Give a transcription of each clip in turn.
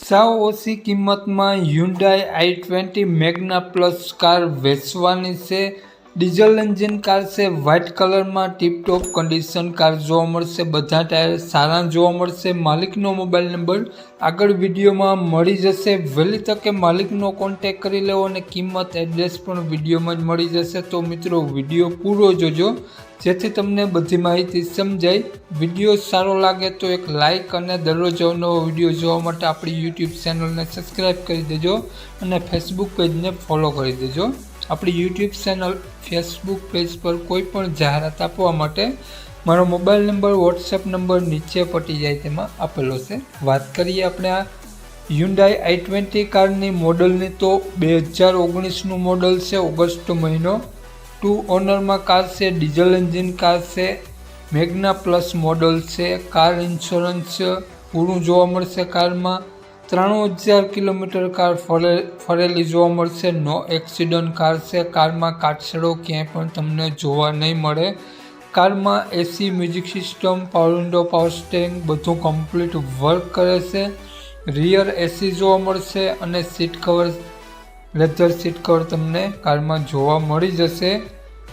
સાવ ઓછી કિંમતમાં Hyundai i twenty Magna plus car વેચવાની છે. ડીઝલ એન્જિન કાર છે, વ્હાઇટ કલરમાં ટીપટોપ કન્ડિશન કાર જોવા મળશે, બધા ટાયર સારા જોવા મળશે. માલિકનો મોબાઈલ નંબર આગળ વિડીયોમાં મળી જશે. વહેલી તકે માલિકનો કોન્ટેક કરી લેવો અને કિંમત એડ્રેસ પણ વિડીયોમાં જ મળી જશે. તો મિત્રો, વીડિયો પૂરો જોજો, જેથી તમને બધી માહિતી સમજાય. વીડિયો સારો લાગે તો એક લાઇક અને દરરોજ અવનવો વીડિયો જોવા માટે આપણી યુટ્યુબ ચેનલને સબસ્ક્રાઈબ કરી દેજો અને ફેસબુક પેજને ફોલો કરી દેજો. આપણી યુટ્યુબ ચેનલ ફેસબુક પેજ પર કોઈ પણ જાહેરાત આપવા માટે મારો મોબાઈલ નંબર વોટ્સએપ નંબર નીચે પટી જાય તેમાં આપેલો છે. વાત કરીએ આપણે આ હ્યુન્ડાઈ આઈ ટ્વેન્ટી કારની મોડલની તો બે હજાર ઓગણીસનું મોડલ છે, ઓગસ્ટ મહિનો. ટુ ઓનરમાં કાર છે, ડીઝલ એન્જિન કાર છે, મેગ્ના પ્લસ મોડલ છે, કાર ઇન્સ્યોરન્સ પૂરું જોવા મળશે કારમાં. ત્રાણું હજાર કિલોમીટર કાર ફરે, ફરેલી જોવા મળશે. નો એક્સિડન્ટ કાર છે. કારમાં કાટછડો ક્યાંય પણ તમને જોવા નહીં મળે. કારમાં AC music system power window power steering બધું કમ્પ્લીટ વર્ક કરે છે. રિયર એસી જોવા મળશે અને seat cover leather seat cover તમને કારમાં જોવા મળી જશે.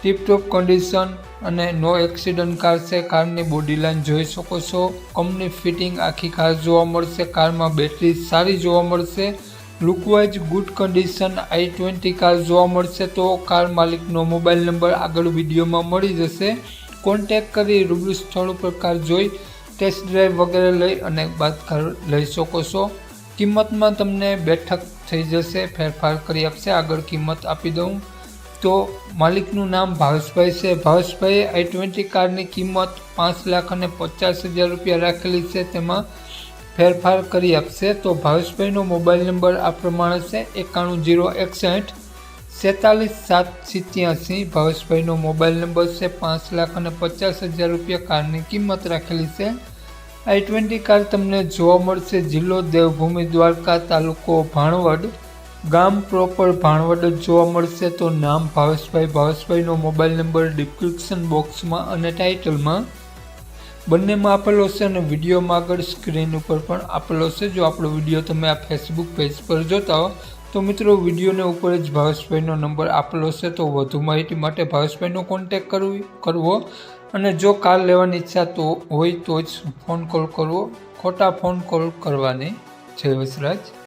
ટીપટોપ કન્ડિશન અને નો એક્સિડન્ટ કાર છે. કારની બોડી લાઇન જોઈ શકો છો. કંપની ફિટિંગ આખી કાર જોવા મળશે. કારમાં બેટરી સારી જોવા મળશે. Lookwise good condition i twenty car જોવા મળશે તો કાર માલિકનો મોબાઈલ નંબર આગળ વિડીયોમાં મળી જશે. કોન્ટેક કરી રૂબરૂ સ્થળ ઉપર કાર જોઈ ટેસ્ટ ડ્રાઈવ વગેરે લઈ અને બાદ કાર લઈ શકો છો. કિંમતમાં તમને બેઠક થઈ જશે. ફેરફાર કરી આપશે. આગળ કિંમત આપી દઉં. તો માલિકનું નામ ભાવેશભાઈ છે. ભાવેશભાઈએ આઈ ટ્વેન્ટી કારની કિંમત પાંચ લાખ અને પચાસ હજાર રૂપિયા રાખેલી છે. તેમાં ફેરફાર કરી આપશે. તો ભાવેશભાઈનો મોબાઈલ નંબર આ પ્રમાણે છે. એકાણું જીરો એકસઠ સેતાલીસ સાત સિત્યાસી. ભાવેશભાઈનો મોબાઈલ નંબર છે. પાંચ લાખ અને પચાસ હજાર રૂપિયા કારની કિંમત રાખેલી છે. આઈ ટ્વેન્ટી કાર તમને જોવા મળશે. જિલ્લો દેવભૂમિ દ્વારકા તાલુકો ભાણવડ. ગામ પ્રોપર ભાણવડ જ જોવા મળશે તો નામ ભાવેશભાઈ. ભાવેશભાઈનો મોબાઈલ નંબર ડિસ્ક્રિપ્શન બોક્સમાં અને ટાઇટલમાં બંનેમાં આપેલો છે અને વિડીયોમાં આગળ સ્ક્રીન ઉપર પણ આપેલો છે. જો આપણો વીડિયો તમે આ ફેસબુક પેજ પર જોતા હો, તો મિત્રો વિડીયોને ઉપર જ ભાવેશભાઈનો નંબર આપેલો છે. તો વધુ માહિતી માટે ભાવેશભાઈનો કોન્ટેક કરવી, કરવો. અને જો કાર લેવાની ઈચ્છા તો હોય તો જ ફોન કોલ કરવો. ખોટા ફોન કોલ કરવાની. જય વસરાજ.